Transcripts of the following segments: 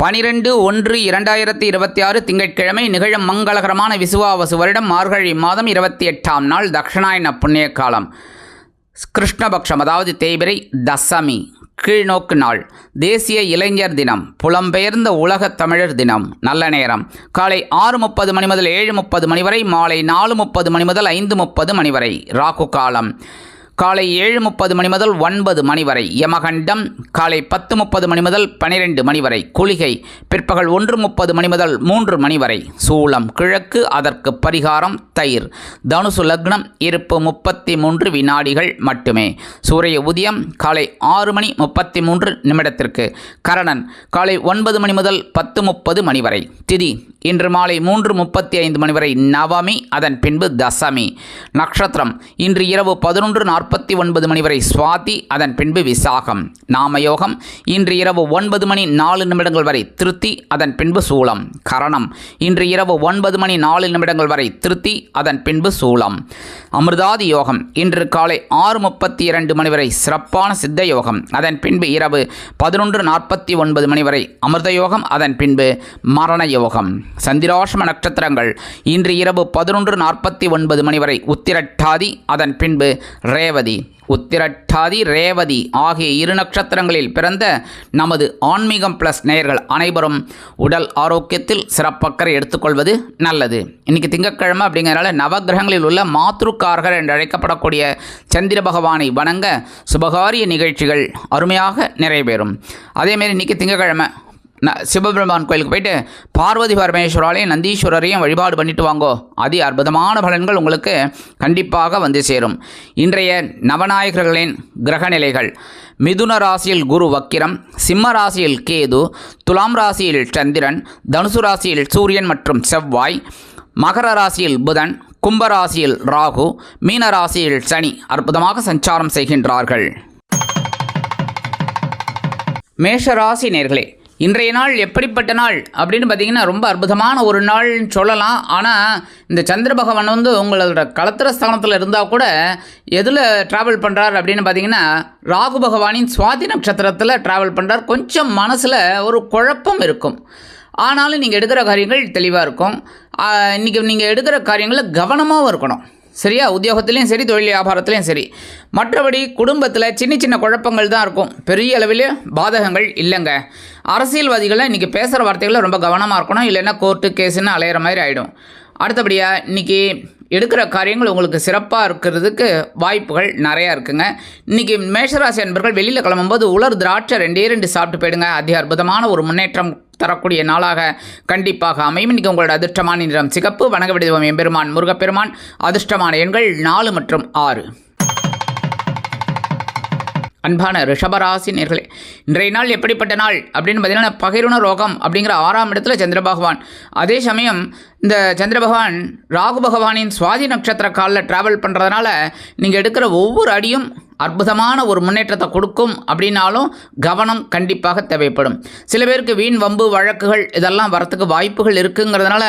பனிரெண்டு ஒன்று இரண்டாயிரத்தி இருபத்தி ஆறு திங்கட்கிழமை நிகழும் மங்களகரமான விசுவாவசு வருடம் மார்கழி மாதம் இருபத்தி எட்டாம் நாள் தக்ஷணாயன புண்ணிய காலம் கிருஷ்ணபக்ஷம் அதாவது தேய்பிரை தசமி கீழ்நோக்கு நாள் தேசிய இளைஞர் தினம் புலம்பெயர்ந்த உலகத் தமிழர் தினம் நல்ல நேரம். காலை ஆறு முப்பது மணி முதல் ஏழு முப்பது மணி வரை மாலை நாலு முப்பது மணி முதல் ஐந்து முப்பது மணி வரை ராகு காலம். காலை ஏழு முப்பது மணி முதல் ஒன்பது மணி வரை யமகண்டம் காலை பத்து முப்பது மணி முதல் பனிரெண்டு மணி வரை குளிகை பிற்பகல் ஒன்று முப்பது மணி முதல் மூன்று மணி வரை சூளம் கிழக்கு அதற்கு பரிகாரம் தயிர். தனுசு லக்னம் இருப்பு முப்பத்தி மூன்று வினாடிகள் மட்டுமே. சூரிய உதயம் காலை ஆறு மணி முப்பத்தி மூன்று நிமிடத்திற்கு. கரணன் காலை ஒன்பது மணி முதல் பத்து முப்பது மணி வரை. திதி இன்று மாலை மூன்று முப்பத்தி ஐந்து மணி வரை நவமி அதன் பின்பு தசமி. நட்சத்திரம் இன்று இரவு பதினொன்று நாற்பத்தி ஒன்பது மணி வரை சுவாதி அதன் பின்பு விசாகம். நாமயோகம் இன்று இரவு ஒன்பது மணி நாலு நிமிடங்கள் வரை திருத்தி அதன் பின்பு சூலம். கரணம் இன்று இரவு ஒன்பது மணி நாலு நிமிடங்கள் வரை திருத்தி அதன் பின்பு சூலம். அமிர்தாதி யோகம் இன்று காலை ஆறு முப்பத்தி இரண்டு மணி வரை சிறப்பான சித்த யோகம் அதன் பின்பு இரவு பதினொன்று நாற்பத்தி ஒன்பது மணி வரை அமிர்த யோகம் அதன் பின்பு மரண யோகம். சந்திராஷ்ம நட்சத்திரங்கள் இன்று இரவு பதினொன்று நாற்பத்தி ஒன்பது மணி வரை உத்திரட்டாதி அதன் பின்பு ரேவதி. உத்திரட்டாதி ரேவதி ஆகிய இரு நட்சத்திரங்களில் பிறந்த நமது ஆன்மீகம் ப்ளஸ் நேயர்கள் அனைவரும் உடல் ஆரோக்கியத்தில் சிறப்பக்கறை எடுத்துக்கொள்வது நல்லது. இன்றைக்கி திங்கட்கிழமை அப்படிங்கிறனால நவக்கிரகங்களில் உள்ள மாத்ருக்காரர்கள் என்று அழைக்கப்படக்கூடிய சந்திர பகவானை வணங்க சுபகாரிய நிகழ்ச்சிகள் அருமையாக நிறைவேறும். அதேமாரி இன்றைக்கி திங்கட்கிழமை ந சிவபெருமான் கோயிலுக்கு போயிட்டு பார்வதி பரமேஸ்வராலையும் நந்தீஸ்வரரையும் வழிபாடு பண்ணிட்டு வாங்கோ. அதி அற்புதமான பலன்கள் உங்களுக்கு கண்டிப்பாக வந்து சேரும். இன்றைய நவநாயகர்களின் கிரகநிலைகள். மிதுன ராசியில் குரு வக்கிரம் சிம்ம ராசியில் கேது துலாம் ராசியில் சந்திரன் தனுசு ராசியில் சூரியன் மற்றும் செவ்வாய் மகர ராசியில் புதன் கும்ப ராசியில் ராகு மீன ராசியில் சனி அற்புதமாக சஞ்சாரம் செய்கின்றார்கள். மேஷராசி நேர்களே இன்றைய நாள் எப்படிப்பட்ட நாள் அப்படின்னு பார்த்தீங்கன்னா ரொம்ப அற்புதமான ஒரு நாள்னு சொல்லலாம். ஆனால் இந்த சந்திர பகவான் வந்து உங்களோட களத்திர ஸ்தானத்தில் இருந்தால் கூட எதில் ட்ராவல் பண்ணுறார் அப்படின்னு பார்த்தீங்கன்னா ராகு பகவானின் சுவாதி நட்சத்திரத்தில் ட்ராவல் பண்ணுறார் கொஞ்சம் மனசில் ஒரு குழப்பம் இருக்கும். ஆனாலும் நீங்கள் எடுக்கிற காரியங்கள் தெளிவாக இருக்கும். இன்றைக்கி நீங்கள் எடுக்கிற காரியங்களில் கவனமாகவும் இருக்கணும். சரியா? உத்தியோகத்துலேயும் சரி தொழில் வியாபாரத்துலேயும் சரி. மற்றபடி குடும்பத்தில் சின்ன சின்ன குழப்பங்கள் தான் இருக்கும். பெரிய அளவில் பாதகங்கள் இல்லைங்க. அரசியல்வாதிகளை இன்றைக்கி பேசுகிற வார்த்தைகளில் ரொம்ப கவனமாக இருக்கணும். இல்லைன்னா கோர்ட்டு கேஸுன்னு அலையிற மாதிரி ஆகிடும் அடுத்தபடியாக இன்றைக்கி எடுக்கிற காரியங்கள் உங்களுக்கு சிறப்பாக இருக்கிறதுக்கு வாய்ப்புகள் நிறையா இருக்குங்க. இன்றைக்கி மேஷராசி அன்பர்கள் வெளியில் கிளம்பும்போது உலர் திராட்சை ரெண்டே ரெண்டு சாப்பிட்டு போயிடுங்க. அதி அற்புதமான ஒரு முன்னேற்றம் தரக்கூடிய நாளாக கண்டிப்பாக அமையும். இன்றைக்கி உங்களோட அதிர்ஷ்டமான நிறம் சிகப்பு. வணங்க விடுவோம் எம்பெருமான் முருகப்பெருமான். அதிர்ஷ்டமான எண்கள் நாலு மற்றும் ஆறு. அன்பான ரிஷபராசி நேர்களே இன்றைய நாள் எப்படிப்பட்ட நாள் அப்படின்னு பார்த்தீங்கன்னா பகிருண ரோகம் அப்படிங்கிற ஆறாம் இடத்துல சந்திர பகவான். அதே சமயம் இந்த சந்திர பகவான் ராகு பகவானின் சுவாதி நட்சத்திர காலில் ட்ராவல் பண்ணுறதுனால நீங்கள் எடுக்கிற ஒவ்வொரு அடியும் அற்புதமான ஒரு முன்னேற்றத்தை கொடுக்கும் அப்படின்னாலும் கவனம் கண்டிப்பாக தேவைப்படும். சில பேருக்கு வீண் வம்பு வழக்குகள் இதெல்லாம் வரத்துக்கு வாய்ப்புகள் இருக்குங்கிறதுனால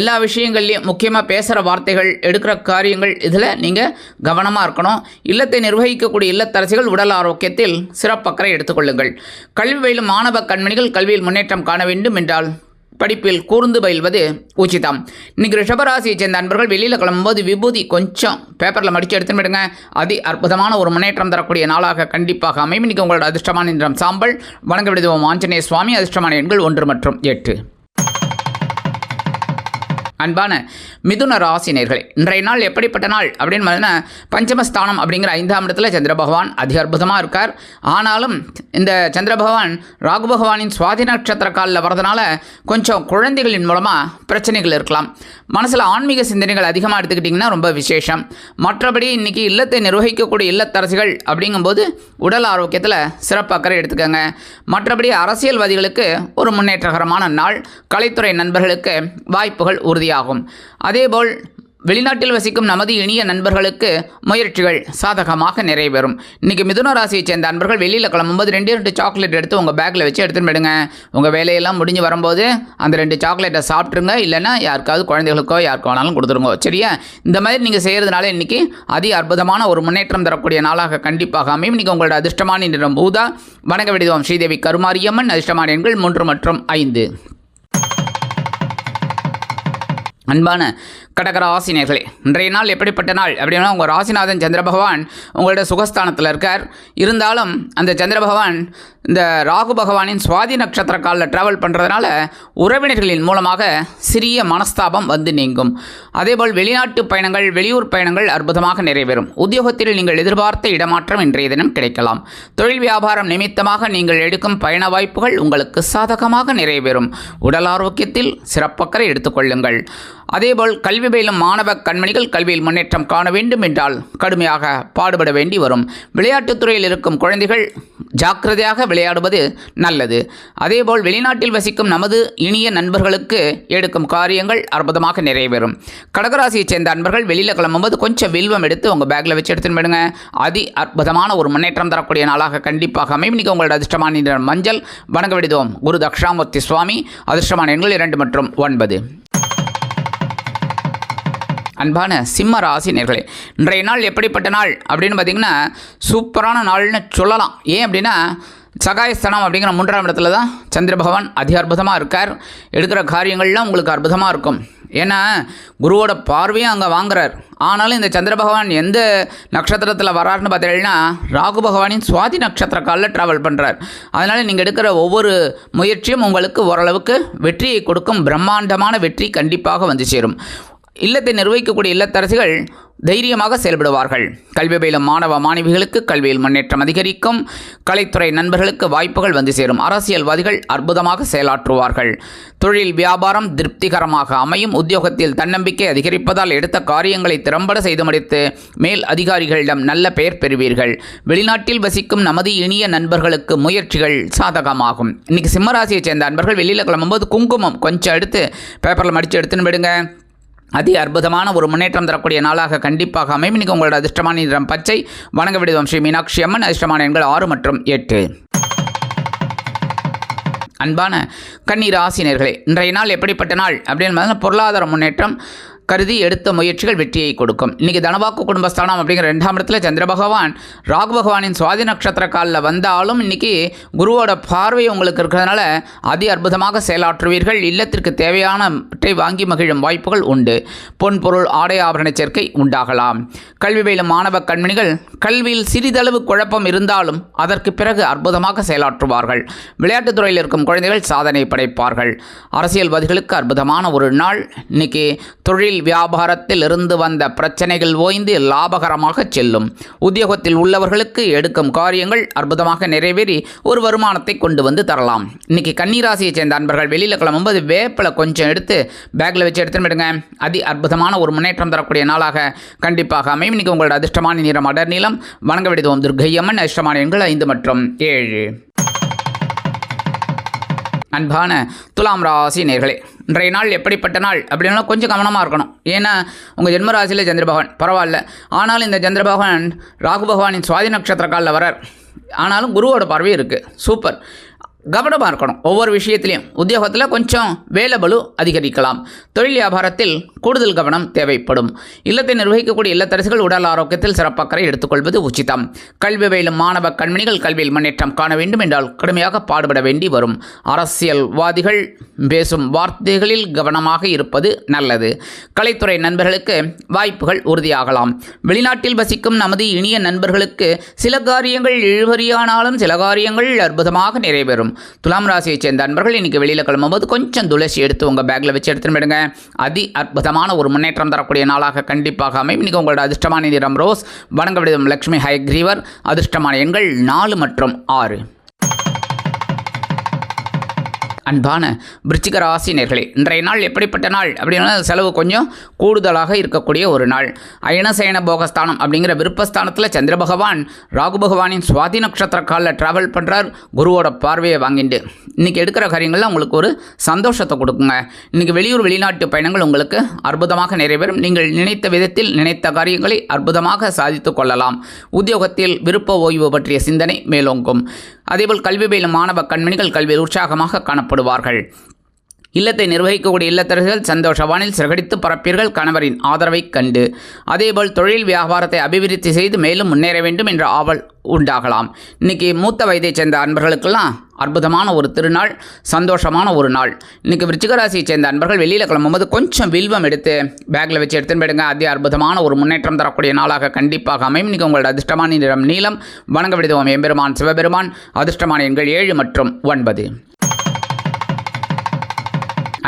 எல்லா விஷயங்கள்லையும் முக்கியமாக பேசுகிற வார்த்தைகள் எடுக்கிற காரியங்கள் இதில் நீங்கள் கவனமாக இருக்கணும். இல்லத்தை நிர்வகிக்கக்கூடிய இல்லத்தரசிகள் உடல் ஆரோக்கியத்தில் சிறப்பக்கறை எடுத்துக்கொள்ளுங்கள். கல்வி வயலும் மாணவ கண்மணிகள் கல்வியில் முன்னேற்றம் காண வேண்டும் என்றால் படிப்பில் கூர்ந்து பயில்வது உச்சிதம். இன்னைக்கு ரிஷபராசியை சேர்ந்த அன்பர்கள் வெளியில் கிளம்பும்போது விபூதி கொஞ்சம் பேப்பரில் மடித்து எடுத்துன்னு விடுங்க அதி அற்புதமான ஒரு முன்னேற்றம் தரக்கூடிய நாளாக கண்டிப்பாக அமையும். இன்னைக்கு உங்களோட அதிர்ஷ்டமான நிறம் சாம்பல். வணங்க விடுவோம் ஆஞ்சநேய சுவாமி அதிர்ஷ்டமான எண்கள் ஒன்று மற்றும் எட்டு. அன்பான மிதுன ராசினியர்களே இன்றைய நாள் எப்படிப்பட்ட நாள் அப்படின்னு பார்த்தீங்கன்னா பஞ்சமஸ்தானம் அப்படிங்கிற ஐந்தாம் இடத்துல சந்திர பகவான் அதி அற்புதமாக இருக்கார். ஆனாலும் இந்த சந்திர பகவான் ராகு பகவானின் சுவாதி நட்சத்திர காலில் வரதுனால கொஞ்சம் குழந்தைகளின் மூலமாக பிரச்சனைகள் இருக்கலாம். மனசில் ஆன்மீக சிந்தனைகள் அதிகமாக எடுத்துக்கிட்டிங்கன்னா ரொம்ப விசேஷம். மற்றபடி இன்றைக்கி இல்லத்தை நிர்வகிக்கக்கூடிய இல்லத்தரசிகள் அப்படிங்கும்போது உடல் ஆரோக்கியத்தில் சிறப்பாக்கறை எடுத்துக்கோங்க. மற்றபடி அரசியல்வாதிகளுக்கு ஒரு முன்னேற்றகரமான நாள். கலைத்துறை நண்பர்களுக்கு வாய்ப்புகள் உறுதி உதவியாகும். அதேபோல் வெளிநாட்டில் வசிக்கும் நமது இனிய நண்பர்களுக்கு முயற்சிகள் சாதகமாக நிறைவேறும். இன்றைக்கி மிதுன ராசியைச் சேர்ந்த நண்பர்கள் வெளியில் கிளம்பும்போது ரெண்டு ரெண்டு சாக்லேட் எடுத்து உங்கள் பேக்கில் வச்சு எடுத்துன்னு போயிடுங்க. உங்கள் வேலையெல்லாம் முடிஞ்சு வரும்போது அந்த ரெண்டு சாக்லேட்டை சாப்பிட்ருங்க இல்லைன்னா யாருக்காவது குழந்தைகளுக்கோ யாருக்கோ வேணாலும் கொடுத்துருங்க. சரியா? இந்த மாதிரி நீங்கள் செய்கிறதுனால இன்றைக்கி அதி அற்புதமான ஒரு முன்னேற்றம் தரக்கூடிய நாளாக கண்டிப்பாக அமையும். இன்றைக்கி உங்களோட அதிர்ஷ்டமான நிறம் பூதா. வணங்க விடுவோம். ஸ்ரீதேவி கருமாரியம்மன் அதிர்ஷ்டமான எண்கள் மூன்று மற்றும் ஐந்து. அன்பான கடகர ஆசினியர்களே இன்றைய நாள் எப்படிப்பட்ட நாள்? அப்படின்னா உங்கள் ராசிநாதன் சந்திர பகவான் உங்களோட சுகஸ்தானத்தில் இருக்கார். இருந்தாலும் அந்த சந்திர பகவான் இந்த ராகு பகவானின் சுவாதி நட்சத்திர காலில் ட்ராவல் பண்ணுறதுனால உறவினர்களின் மூலமாக சிறிய மனஸ்தாபம் வந்து நீங்கும். அதேபோல் வெளிநாட்டு பயணங்கள் வெளியூர் பயணங்கள் அற்புதமாக நிறைவேறும். உத்தியோகத்தில் நீங்கள் எதிர்பார்த்த இடமாற்றம் இன்றைய தினம் கிடைக்கலாம். தொழில் வியாபாரம் நிமித்தமாக நீங்கள் எடுக்கும் பயண வாய்ப்புகள் உங்களுக்கு சாதகமாக நிறைவேறும். உடல் ஆரோக்கியத்தில் சிறப்பக்கறை எடுத்துக்கொள்ளுங்கள். அதேபோல் கல்வி பயிலும் மாணவ கண்மணிகள் கல்வியில் முன்னேற்றம் காண வேண்டும் என்றால் கடுமையாக பாடுபட வேண்டி வரும். விளையாட்டுத் துறையில் இருக்கும் குழந்தைகள் ஜாக்கிரதையாக விளையாடுவது நல்லது. அதேபோல் வெளிநாட்டில் வசிக்கும் நமது இனிய நண்பர்களுக்கு எடுக்கும் காரியங்கள் அற்புதமாக நிறைவேறும். கடகராசியைச் சேர்ந்த அன்பர்கள் வெளியில் கிளம்பும்போது கொஞ்சம் வில்வம் எடுத்து உங்கள் பேக்கில் வச்சு எடுத்துன்னு போயிடுங்க. அதி அற்புதமான ஒரு முன்னேற்றம் தரக்கூடிய நாளாக கண்டிப்பாக அமையும். இன்றைக்கி உங்களோட அதிர்ஷ்டமான மஞ்சள் வணங்க விடுதோம். குரு தக்ஷாமூர்த்தி சுவாமி அதிர்ஷ்டமான எண்கள் இரண்டு மற்றும் ஒன்பது. அன்பான சிம்ம ராசி நேர்களே இன்றைய நாள் எப்படிப்பட்ட நாள் அப்படின்னு பார்த்தீங்கன்னா சூப்பரான நாள்னு சொல்லலாம். ஏன் அப்படின்னா சகாயஸ்தனம் அப்படிங்கிற மூன்றாம் இடத்துல தான் சந்திர பகவான் அதி அற்புதமாக இருக்கார். எடுக்கிற காரியங்கள்லாம் உங்களுக்கு அற்புதமாக இருக்கும். ஏன்னா குருவோட பார்வையும் அங்கே வாங்குறார். ஆனாலும் இந்த சந்திர பகவான் எந்த நட்சத்திரத்தில் வராருன்னு பார்த்தீங்கன்னா ராகு பகவானின் சுவாதி நட்சத்திர காலில் ட்ராவல் பண்ணுறார் அதனால் நீங்கள் எடுக்கிற ஒவ்வொரு முயற்சியும் உங்களுக்கு ஓரளவுக்கு வெற்றியை கொடுக்கும். பிரம்மாண்டமான வெற்றி கண்டிப்பாக வந்து சேரும். இல்லத்தை நிர்வகிக்கக்கூடிய இல்லத்தரசிகள் தைரியமாக செயல்படுவார்கள். கல்வி பயிலும் மாணவ மாணவிகளுக்கு கல்வியில் முன்னேற்றம் அதிகரிக்கும். கலைத்துறை நண்பர்களுக்கு வாய்ப்புகள் வந்து சேரும். அரசியல்வாதிகள் அற்புதமாக செயலாற்றுவார்கள். தொழில் வியாபாரம் திருப்திகரமாக அமையும். உத்தியோகத்தில் தன்னம்பிக்கை அதிகரிப்பதால் எடுத்த காரியங்களை திறம்பட செய்து முடித்து மேல் அதிகாரிகளிடம் நல்ல பெயர் பெறுவீர்கள். வெளிநாட்டில் வசிக்கும் நமது இனிய நண்பர்களுக்கு முயற்சிகள் சாதகமாகும். இன்னைக்கு சிம்மராசியைச் சேர்ந்த நண்பர்கள் வெளியில் கிளம்பும்போது குங்குமம் கொஞ்சம் எடுத்து பேப்பரில் மடித்து எடுத்துன்னு விடுங்க அதி அற்புதமான ஒரு முன்னேற்றம் தரக்கூடிய நாளாக கண்டிப்பாக அமையும். இன்னைக்கு உங்களோட அதிர்ஷ்டமான நிறம் பச்சை. வணங்க விடுவோம் ஸ்ரீ மீனாட்சி அம்மன் அதிர்ஷ்டமான எண்கள் ஆறு மற்றும் எட்டு. அன்பான கண்ணீர் ஆசினியர்களே இன்றைய நாள் எப்படிப்பட்ட நாள்? அப்படின்னு பொருளாதார முன்னேற்றம் கருதி எடுத்த முயற்சிகள் வெற்றியை கொடுக்கும். இன்றைக்கி தனவாக்கு குடும்பஸ்தானம் அப்படிங்கிற ரெண்டாம் இடத்துல சந்திர பகவான் ராகு பகவானின் சுவாதி நட்சத்திர காலில் வந்தாலும் இன்றைக்கி குருவோட பார்வை உங்களுக்கு இருக்கிறதுனால அதி அற்புதமாக செயலாற்றுவீர்கள். இல்லத்திற்கு தேவையானவற்றை வாங்கி மகிழும் வாய்ப்புகள் உண்டு. பொன் பொருள் ஆடை ஆபரண சேர்க்கை உண்டாகலாம். கல்வி பயிலும் மாணவ கண்மணிகள் கல்வியில் சிறிதளவு குழப்பம் இருந்தாலும் அதற்கு பிறகு அற்புதமாக செயலாற்றுவார்கள். விளையாட்டுத் துறையில் இருக்கும் குழந்தைகள் சாதனை படைப்பார்கள். அரசியல்வாதிகளுக்கு அற்புதமான ஒரு நாள். இன்னைக்கு தொழில் வியாபாரத்தில் இருந்து வந்த பிரச்சனைகள் ஓய்ந்து லாபகரமாக செல்லும். உத்தியோகத்தில் உள்ளவர்களுக்கு எடுக்கும் காரியங்கள் அற்புதமாக நிறைவேறி ஒரு வருமானத்தை கொண்டு வந்து தரலாம். இன்னைக்கு கன்னிராசியை சேர்ந்த அன்பர்கள் வெளியில் கிளம்பும்போது வேப்பில் கொஞ்சம் எடுத்து பேக்கில் வச்சு எடுத்துன்னு விடுங்க அதி அற்புதமான ஒரு முன்னேற்றம் தரக்கூடிய நாளாக கண்டிப்பாக அமையும். இன்னைக்கு உங்களோட அதிர்ஷ்டமான நிறம் அடர் நீளம். வணங்க விடுதோம் துர்கையம்மன் அதிர்ஷ்டமான எண்கள் ஐந்து மற்றும் ஏழு. அன்பான துலாம் ராசி நேர்களே இன்றைய நாள் எப்படிப்பட்ட நாள் அப்படின்னா கொஞ்சம் கவனமாக இருக்கணும். ஏன்னா உங்கள் ஜென்ம ராசியில் சந்திர பகவான் பரவாயில்ல. ஆனாலும் இந்த சந்திர பகவான் ராகு பகவானின் சுவாதி நட்சத்திர காலில் வரார் ஆனாலும் குருவோட பார்வை இருக்குது சூப்பர். கவனமாக இருக்கணும். ஒவ்வொரு விஷயத்திலையும் உத்தியோகத்தில் கொஞ்சம் வேலைபலு அதிகரிக்கலாம். தொழில் வியாபாரத்தில் கூடுதல் கவனம் தேவைப்படும். இல்லத்தை நிர்வகிக்கக்கூடிய இல்லத்தரசிகள் உடல் ஆரோக்கியத்தில் சிறப்பக்கறை எடுத்துக்கொள்வது உச்சிதம். கல்வி பயிலும் மாணவ கண்மணிகள் கல்வியில் முன்னேற்றம் காண வேண்டும் என்றால் கடுமையாக பாடுபட வேண்டி வரும். அரசியல்வாதிகள் பேசும் வார்த்தைகளில் கவனமாக இருப்பது நல்லது. கலைத்துறை நண்பர்களுக்கு வாய்ப்புகள் உறுதியாகலாம். வெளிநாட்டில் வசிக்கும் நமது இனிய நண்பர்களுக்கு சில காரியங்கள் இழுபறியானாலும் சில காரியங்கள் அற்புதமாக நிறைவேறும். துலாம் ராசியை சேர்ந்த அன்பர்கள் இன்னைக்கு வெளியில் கிளம்பும்போது கொஞ்சம் துளசி எடுத்து உங்கள் பேக்கில் வச்சு எடுத்துன்னு விடுங்க அதி அற்புதமான ஒரு முன்னேற்றம் தரக்கூடிய நாளாக கண்டிப்பாக அமையும். இன்னைக்கு உங்களோட அதிர்ஷ்டமான நிறம் ரோஸ் வணங்க விடுதம் லக்ஷ்மி ஹயக்ரீவர். அதிர்ஷ்டமான எண்கள் நாலு மற்றும் ஆறு. அன்பான விருச்சிக ராசி நேர்களே இன்றைய நாள் எப்படிப்பட்ட நாள்? அப்படின்னா செலவு கொஞ்சம் கூடுதலாக இருக்கக்கூடிய ஒரு நாள். அயனசயன போகஸ்தானம் அப்படிங்கிற விருப்பஸ்தானத்தில் சந்திர பகவான் ராகு பகவானின் சுவாதி நட்சத்திர காலில் ட்ராவல் பண்ணுறார் குருவோட பார்வையை வாங்கிட்டு இன்றைக்கி எடுக்கிற காரியங்கள்லாம் உங்களுக்கு ஒரு சந்தோஷத்தை கொடுக்குங்க. இன்றைக்கி வெளியூர் வெளிநாட்டு பயணங்கள் உங்களுக்கு அற்புதமாக நிறைவேறும். நீங்கள் நினைத்த விதத்தில் நினைத்த காரியங்களை அற்புதமாக சாதித்து கொள்ளலாம். உத்தியோகத்தில் விருப்ப ஓய்வு பற்றிய சிந்தனை மேலோங்கும். அதேபோல் கல்வி பயிலும் மாணவ கண்மணிகள் கல்வியில் உற்சாகமாக காணப்படுவார்கள். இல்லத்தை நிர்வகிக்கக்கூடிய இல்லத்தரசிகள் சந்தோஷவானில் சிறகடித்து பரப்பீர்கள் கணவரின் ஆதரவைக் கண்டு அதேபோல் தொழில் வியாபாரத்தை அபிவிருத்தி செய்து மேலும் முன்னேற வேண்டும் என்ற ஆவல் உண்டாகலாம். இன்னைக்கு மூத்த வயதைச் சேர்ந்த அன்பர்களுக்கெல்லாம் அற்புதமான ஒரு திருநாள் சந்தோஷமான ஒரு நாள். இன்றைக்கி விருச்சிகராசியை சேர்ந்த அன்பர்கள் வெளியில் கிளம்பும்போது கொஞ்சம் வில்வம் எடுத்து பேக்கில் வச்சு எடுத்துன்னு போயிடுங்க. அதி அற்புதமான ஒரு முன்னேற்றம் தரக்கூடிய நாளாக கண்டிப்பாக அமையும். இன்னைக்கு உங்களோட அதிர்ஷ்டமான நிறம் நீளம் வணங்க விடுதோம் எம்பெருமான் சிவபெருமான். அதிர்ஷ்டமான எண்கள் ஏழு மற்றும் ஒன்பது.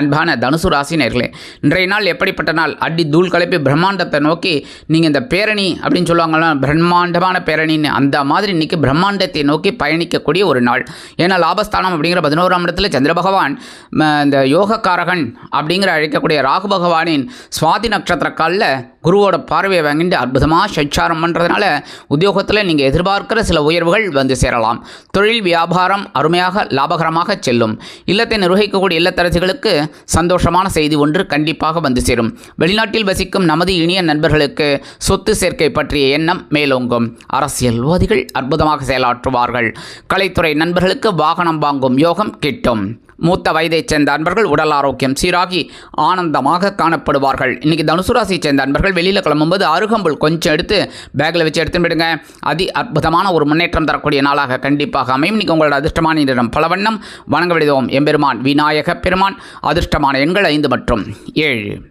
அன்பான தனுசு ராசி நேர்களே இன்றைய நாள் எப்படிப்பட்ட நாள்? அடி தூள் கலப்பி பிரம்மாண்டத்தை நோக்கி நீங்கள் இந்த பேரணி அப்படின்னு சொல்லுவாங்களா பிரம்மாண்டமான பேரணின்னு அந்த மாதிரி இன்றைக்கி பிரம்மாண்டத்தை நோக்கி பயணிக்கக்கூடிய ஒரு நாள். ஏன்னா லாபஸ்தானம் அப்படிங்கிற பதினோராம் இடத்துல சந்திர பகவான் இந்த யோகக்காரகன் அப்படிங்கிற அழைக்கக்கூடிய ராகு பகவானின் சுவாதி நட்சத்திர காலில் குருவோட பார்வையை வாங்கிட்டு அற்புதமாக சச்சாரம் பண்ணுறதுனால உத்தியோகத்தில் நீங்கள் எதிர்பார்க்கிற சில உயர்வுகள் வந்து சேரலாம். தொழில் வியாபாரம் அருமையாக லாபகரமாக செல்லும். இல்லத்தை நிர்வகிக்கக்கூடிய இல்லத்தரசிகளுக்கு சந்தோஷமான செய்தி ஒன்று கண்டிப்பாக வந்து சேரும். வெளிநாட்டில் வசிக்கும் நமது இனிய நண்பர்களுக்கு சொத்து சேர்க்கை பற்றிய எண்ணம் மேலோங்கும். அரசியல்வாதிகள் அற்புதமாக செயலாற்றுவார்கள். கலைத்துறை நண்பர்களுக்கு வாகனம் வாங்கும் யோகம் கிட்டும். மூத்த வயதைச் சேர்ந்த அன்பர்கள் உடல் ஆரோக்கியம் சீராகி ஆனந்தமாக காணப்படுவார்கள். இன்னைக்கு தனுசு ராசியை சேர்ந்த அன்பர்கள் வெளியில் கிளம்பும்போது அருகம்புல் கொஞ்சம் எடுத்து பேக்கில் வச்சு எடுத்து விடுங்க அதி அற்புதமான ஒரு முன்னேற்றம் தரக்கூடிய நாளாக கண்டிப்பாக அமையும். இன்னைக்கு உங்களோட அதிர்ஷ்டமான நிறம் பலவண்ணம். வணங்க விடுவோம். எம்பெருமான் விநாயக பெருமான். அதிர்ஷ்டமான எண்கள் ஐந்து மற்றும் ஏழு.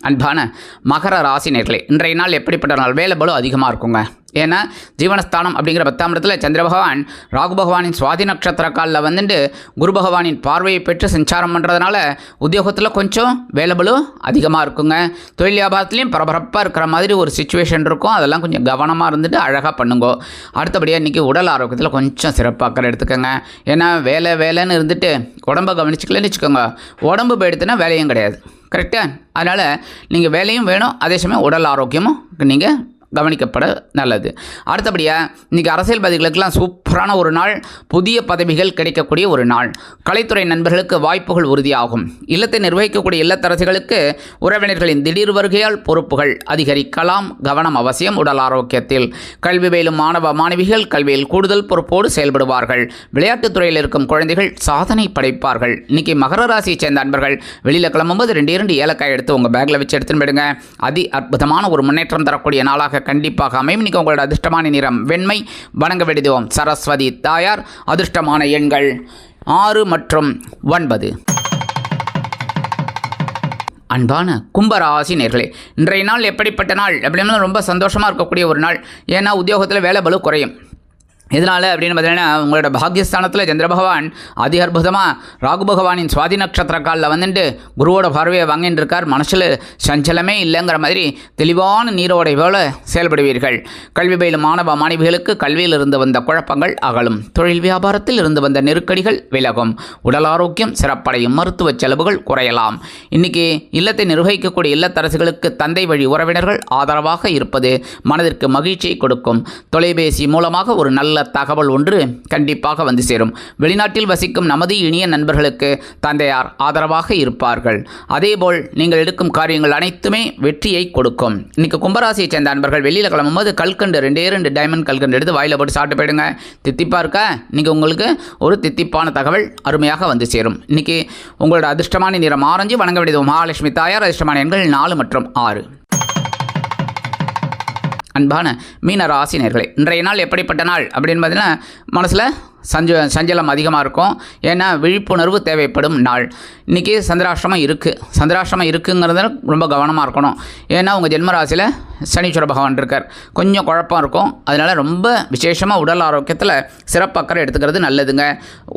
அன்பான மகர ராசினியர்களே இன்றைய நாள் எப்படிப்பட்ட நாள்? வேலை பலு அதிகமாக இருக்குங்க. ஏன்னா ஜீவனஸ்தானம் அப்படிங்கிற பத்தாம் இடத்துல சந்திர பகவான் ராகு பகவானின் சுவாதி நட்சத்திர காலில் வந்துட்டு குரு பகவானின் பார்வையை பெற்று சஞ்சாரம் பண்ணுறதுனால உத்தியோகத்தில் கொஞ்சம் வேலை அதிகமாக இருக்குங்க. தொழில் வியாபாரத்துலேயும் பரபரப்பாக இருக்கிற மாதிரி ஒரு சுச்சுவேஷன் இருக்கும். அதெல்லாம் கொஞ்சம் கவனமாக இருந்துட்டு அழகாக பண்ணுங்க. அடுத்தபடியாக இன்றைக்கி உடல் ஆரோக்கியத்தில் கொஞ்சம் சிறப்பாக எடுத்துக்கோங்க. ஏன்னா வேலை வேலைன்னு இருந்துட்டு உடம்பை கவனிச்சிக்கலன்னு வச்சுக்கோங்க. உடம்பு போயிடுத்துனா வேலையும் கிடையாது. கரெக்டாக அதனால் நீங்கள் வேலையும் வேணும் அதே சமயம் உடல் ஆரோக்கியமும் நீங்கள் கவனிக்கப்பட நல்லது. அடுத்தபடியாக இன்றைக்கி அரசியல்வாதிகளுக்கெல்லாம் சூப்பரான ஒரு நாள் புதிய பதவிகள் கிடைக்கக்கூடிய ஒரு நாள். கலைத்துறை நண்பர்களுக்கு வாய்ப்புகள் உறுதியாகும். இல்லத்தை நிர்வகிக்கக்கூடிய இல்லத்தரசிகளுக்கு உறவினர்களின் திடீர் வருகையால் பொறுப்புகள் அதிகரிக்கலாம். கவனம் அவசியம் உடல் ஆரோக்கியத்தில். கல்வி பயிலும் மாணவ மாணவிகள் கல்வியில் கூடுதல் பொறுப்போடு செயல்படுவார்கள். விளையாட்டுத் துறையில் இருக்கும் குழந்தைகள் சாதனை படைப்பார்கள். இன்னைக்கு மகர ராசியைச் சேர்ந்த அன்பர்கள் வெளியில் கிளம்பும்போது ரெண்டு இரண்டு ஏலக்காய் எடுத்து உங்கள் பேக்கில் வச்சு எடுத்துன்னு போயிடுங்க. அதி அற்புதமான ஒரு முன்னேற்றம் தரக்கூடிய நாளாக கண்டிப்பாக அமையும். இன்றைக்கி உங்களோட அதிர்ஷ்டமான நிறம் வெண்மை. வணங்க விடுதோம் சரஸ்வதி தாயார் அதிர்ஷ்டமான எண்கள் ஆறு மற்றும் ஒன்பது. அன்பான கும்பராசி நேர்களே இன்றைய நாள் எப்படிப்பட்ட நாள்? அப்படின்னா ரொம்ப சந்தோஷமாக இருக்கக்கூடிய ஒரு நாள். ஏன்னா உத்தியோகத்தில் வேலை பலு குறையும். இதனால் அப்படின்னு பார்த்தீங்கன்னா உங்களோட பாக்யஸ்தானத்தில் சந்திர பகவான் அதி அற்புதமாக ராகு பகவானின் சுவாதி நட்சத்திர காலில் வந்துட்டு குருவோட பார்வையை வாங்கிட்டு இருக்கார். மனசில் சஞ்சலமே இல்லைங்கிற மாதிரி தெளிவான நீரோடை போல செயல்படுவீர்கள். கல்வி பயிலும் மாணவ மாணவிகளுக்கு கல்வியில் இருந்து வந்த குழப்பங்கள் அகலும். தொழில் வியாபாரத்தில் இருந்து வந்த நெருக்கடிகள் விலகும். உடல் ஆரோக்கியம் சிறப்படையும் மருத்துவ செலவுகள் குறையலாம். இன்னைக்கு இல்லத்தை நிர்வகிக்கக்கூடிய இல்லத்தரசுகளுக்கு தந்தை வழி உறவினர்கள் ஆதரவாக இருப்பது மனதிற்கு மகிழ்ச்சியை கொடுக்கும். தொலைபேசி மூலமாக ஒரு நல்ல தகவல் ஒன்று கண்டிப்பாக வந்து சேரும். வெளிநாட்டில் வசிக்கும் நமது இனிய நண்பர்களுக்கு தந்தையார் ஆதரவாக இருப்பார்கள். அதேபோல் நீங்கள் எடுக்கும் காரியங்கள் அனைத்துமே வெற்றியை கொடுக்கும். இன்னைக்கு கும்பராசியை சேர்ந்த நண்பர்கள் வெளியில் கிளம்பும்போது கல்கண்டு ரெண்டே ரெண்டு டைமண்ட் கல்கண்டு எடுத்து வாயில போட்டு சாப்பிட்டு போயிடுங்க. தித்திப்பாக இருக்கா? இன்னைக்கு உங்களுக்கு ஒரு தித்திப்பான தகவல் அருமையாக வந்து சேரும். இன்னைக்கு உங்களோட அதிர்ஷ்டமான நிறம் ஆரஞ்சு வணங்க வேண்டியது மகாலட்சுமி தாயார். அதிர்ஷ்டமான எண்கள் நாலு மற்றும் ஆறு. அன்பான மீன ராசினியர்களே இன்றைய நாள் எப்படிப்பட்ட நாள்? அப்படின்னு பார்த்தீங்கன்னா மனசில் சஞ்ச சஞ்சலம் அதிகமாக இருக்கும். ஏன்னா விழிப்புணர்வு தேவைப்படும் நாள். இன்றைக்கி சந்திராஷ்டிரமம் இருக்குது சந்திராஷ்டிரமம் இருக்குங்கிறதுல ரொம்ப கவனமாக இருக்கணும். ஏன்னா உங்கள் ஜென்ம ராசியில் சனீஸ்வர பகவான் இருக்கார். கொஞ்சம் குழப்பம் இருக்கும். அதனால் ரொம்ப விசேஷமாக உடல் ஆரோக்கியத்தில் சிறப்பக்கறை எடுத்துக்கிறது நல்லதுங்க.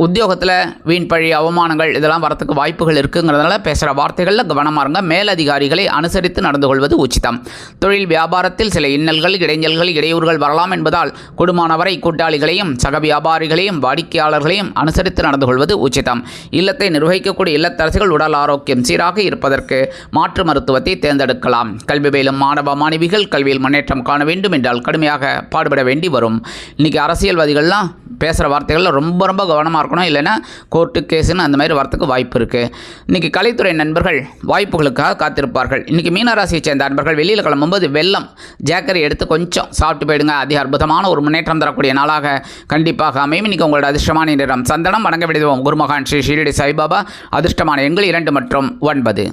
உத்தியோகத்தில் வீண் பழி அவமானங்கள் இதெல்லாம் வரத்துக்கு வாய்ப்புகள் இருக்குங்கிறதுனால பேசுகிற வார்த்தைகளில் கவனமாக இருங்க. மேலதிகாரிகளை அனுசரித்து நடந்து கொள்வது உச்சிதம். தொழில் வியாபாரத்தில் சில இன்னல்கள் இடைஞ்சல்கள் இடையூறுகள் வரலாம் என்பதால் குடும்பமானவரை கூட்டாளிகளையும் சக வியாபாரிகளையும் வாடிக்கையாளர்களையும் அனுசரித்து நடந்து கொள்வது உச்சிதம். இல்லத்தை நிர்வகிக்கக்கூடிய இல்லத்தரசிகள் உடல் ஆரோக்கியம் சீராக இருப்பதற்கு மாற்று மருத்துவத்தை தேர்ந்தெடுக்கலாம். கல்வி பயிலும் மாணவ மாணவிகள் கல்வியில் முன்னேற்றம் காண வேண்டும் என்றால் கடுமையாக பாடுபட வேண்டி வரும். இன்றைக்கி அரசியல்வாதிகள்லாம் பேசுகிற வார்த்தைகளில் ரொம்ப ரொம்ப கவனமாக இருக்கணும். இல்லைன்னா கோர்ட்டு கேஸுன்னு அந்த மாதிரி வரத்துக்கு வாய்ப்பு இருக்குது இன்றைக்கி கலைத்துறை நண்பர்கள் வாய்ப்புகளுக்காக காத்திருப்பார்கள். இன்றைக்கி மீனராசியை சேர்ந்த நண்பர்கள் வெளியில் கிளம்பும்போது வெள்ளம் ஜேக்கரி எடுத்து கொஞ்சம் சாப்பிட்டு போயிடுங்க. அதிக அற்புதமான ஒரு முன்னேற்றம் தரக்கூடிய நாளாக கண்டிப்பாக அமையும். இன்றைக்கி உங்களோட அதிர்ஷ்டமான நிறம் சந்தனம் வணங்க விடுவோம் குருமகான் ஸ்ரீ ஷீரடி சாய்பாபா. அதிர்ஷ்டமான எண்கள் இரண்டு மற்றும் ஒன்பது.